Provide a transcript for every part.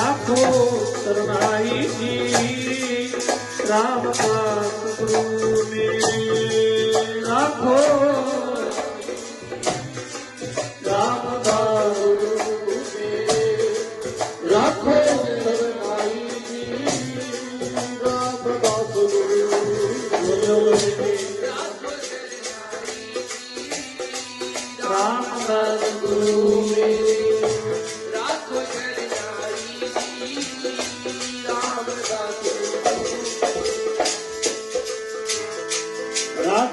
ਰਾਖੋ ਸਰਨਾਈ ਜੀ RAM ਪਾਸ ਗੁਰੂ ਮੇ ਰਾਖੋ ਰਾਮ ਦਾ ਗੁਰੂ ਮੇਰੇ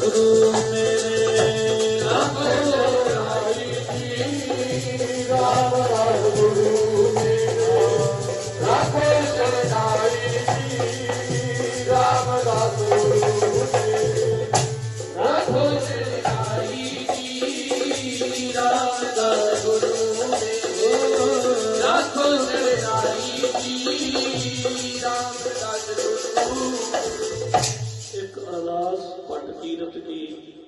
गुरु Peter to Eve.